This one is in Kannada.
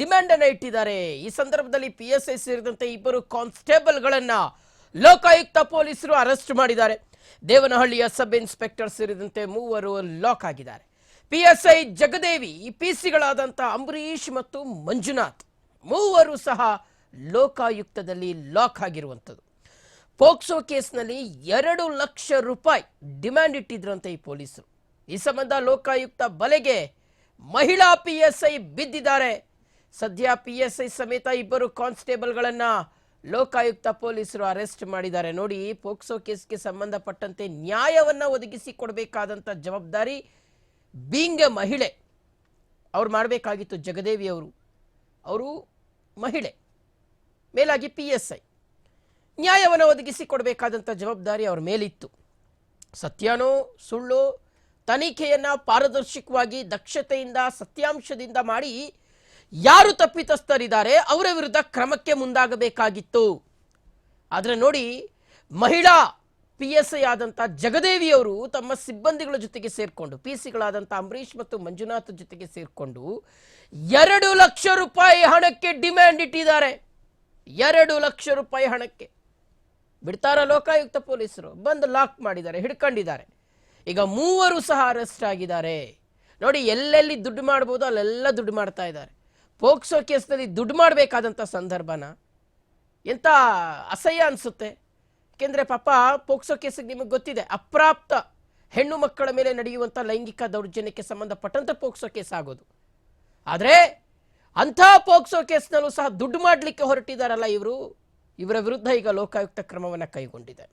ಡಿಮ್ಯಾಂಡ್ ಅನ್ನ ಇಟ್ಟಿದ್ದಾರೆ. ಈ ಸಂದರ್ಭದಲ್ಲಿ ಪಿ ಎಸ್ ಐ ಸೇರಿದಂತೆ ಇಬ್ಬರು ಕಾನ್ಸ್ಟೇಬಲ್ಗಳನ್ನ ಲೋಕಾಯುಕ್ತ ಪೊಲೀಸರು ಅರೆಸ್ಟ್ ಮಾಡಿದ್ದಾರೆ. ದೇವನಹಳ್ಳಿಯ ಸಬ್ ಇನ್ಸ್ಪೆಕ್ಟರ್ ಸೇರಿದಂತೆ ಮೂವರು ಲಾಕ್ ಆಗಿದ್ದಾರೆ. ಪಿ ಎಸ್ ಐ ಜಗದೇವಿ, ಈ ಪಿ ಸಿಗಳಾದಂಥ ಅಂಬರೀಷ್ ಮತ್ತು ಮಂಜುನಾಥ್ ಮೂವರು ಸಹ ಲೋಕಾಯುಕ್ತದಲ್ಲಿ ಲಾಕ್ ಆಗಿರುವಂಥದ್ದು. ಪೋಕ್ಸೋ ಕೇಸ್ನಲ್ಲಿ ಎರಡು ಲಕ್ಷ ರೂಪಾಯಿ ಡಿಮ್ಯಾಂಡ್ ಇಟ್ಟಿದ್ರಂತೆ ಈ ಪೊಲೀಸರು. ಈ ಸಂಬಂಧ ಲೋಕಾಯುಕ್ತ ಬಲೆಗೆ ಮಹಿಳಾ ಪಿ ಎಸ್ ಐ ಬಿದ್ದಿದ್ದಾರೆ. ಸದ್ಯ ಪಿಎಸ್ಐ ಸಮೇತ ಇಬ್ಬರು ಕಾನ್ಸ್ಟೇಬಲ್ಗಳನ್ನ ಲೋಕಾಯುಕ್ತ ಪೊಲೀಸರು ಅರೆಸ್ಟ್ ಮಾಡಿದ್ದಾರೆ. ನೋಡಿ, ಪೋಕ್ಸೋ ಕೇಸ್ಗೆ ಸಂಬಂಧಪಟ್ಟಂತೆ ನ್ಯಾಯವನ್ನ ಒದಗಿಸಿ ಕೊಡಬೇಕಾದಂತ ಜವಾಬ್ದಾರಿ ಬೀಂಗ್ ಮಹಿಳೆ. ಅವ್ರು ಮಾಡಬೇಕಾಗಿತ್ತು ಜಗದೇವಿ ಅವರು. ಅವರು ಮಹಿಳೆ. ಮೇಲಾಗಿ ಪಿ ಎಸ್ ಐ ನ್ಯಾಯವನ್ನು ಒದಗಿಸಿ ಕೊಡಬೇಕಾದಂಥ ಜವಾಬ್ದಾರಿ ಅವ್ರ ಮೇಲಿತ್ತು. ಸತ್ಯನೋ ಸುಳ್ಳು ತನಿಖೆಯನ್ನು ಪಾರದರ್ಶಕವಾಗಿ ದಕ್ಷತೆಯಿಂದ, ಸತ್ಯಾಂಶದಿಂದ ಮಾಡಿ ಯಾರು ತಪ್ಪಿತಸ್ಥರಿದ್ದಾರೆ, ಅವರ ವಿರುದ್ಧ ಕ್ರಮಕ್ಕೆ ಮುಂದಾಗಬೇಕಾಗಿತ್ತು. ಆದರೆ ನೋಡಿ, ಮಹಿಳಾ ಪಿ ಎಸ್ ಐ ಆದಂಥ ಜಗದೇವಿಯವರು ತಮ್ಮ ಸಿಬ್ಬಂದಿಗಳ ಜೊತೆಗೆ ಸೇರಿಕೊಂಡು ಪಿ ಸಿಗಳಾದಂಥ ಅಂಬರೀಷ್ ಮತ್ತು ಮಂಜುನಾಥ್ ಜೊತೆಗೆ ಸೇರಿಕೊಂಡು ಎರಡು ಲಕ್ಷ ರೂಪಾಯಿ ಹಣಕ್ಕೆ ಡಿಮ್ಯಾಂಡ್ ಇಟ್ಟಿದ್ದಾರೆ. ಎರಡು ಲಕ್ಷ ರೂಪಾಯಿ ಹಣಕ್ಕೆ. ಬಿಡ್ತಾರ ಲೋಕಾಯುಕ್ತ ಪೊಲೀಸರು? ಬಂದು ಲಾಕ್ ಮಾಡಿದ್ದಾರೆ, ಹಿಡ್ಕೊಂಡಿದ್ದಾರೆ. ಈಗ ಮೂವರು ಸಹ ಅರೆಸ್ಟ್ ಆಗಿದ್ದಾರೆ. ನೋಡಿ, ಎಲ್ಲೆಲ್ಲಿ ದುಡ್ಡು ಮಾಡ್ಬೋದು, ಅಲ್ಲೆಲ್ಲ ದುಡ್ಡು ಮಾಡ್ತಾ ಇದ್ದಾರೆ. ಪೋಕ್ಸೋ ಕೇಸ್ನಲ್ಲಿ ದುಡ್ಡು ಮಾಡಬೇಕಾದಂಥ ಸಂದರ್ಭನ ಎಂಥ ಅಸಹ್ಯ ಅನಿಸುತ್ತೆ. ಏಕೆಂದರೆ ಪಾಪ ಪೋಕ್ಸೋ ಕೇಸಿಗೆ ನಿಮಗೆ ಗೊತ್ತಿದೆ, ಅಪ್ರಾಪ್ತ ಹೆಣ್ಣು ಮಕ್ಕಳ ಮೇಲೆ ನಡೆಯುವಂಥ ಲೈಂಗಿಕ ದೌರ್ಜನ್ಯಕ್ಕೆ ಸಂಬಂಧಪಟ್ಟಂಥ ಪೋಕ್ಸೋ ಕೇಸ್ ಆಗೋದು. ಆದರೆ ಅಂಥ ಪೋಕ್ಸೋ ಕೇಸ್ನಲ್ಲೂ ಸಹ ದುಡ್ಡು ಮಾಡಲಿಕ್ಕೆ ಹೊರಟಿದ್ದಾರಲ್ಲ ಇವರು. ಇವರ ವಿರುದ್ಧ ಈಗ ಲೋಕಾಯುಕ್ತ ಕ್ರಮವನ್ನು ಕೈಗೊಂಡಿದೆ.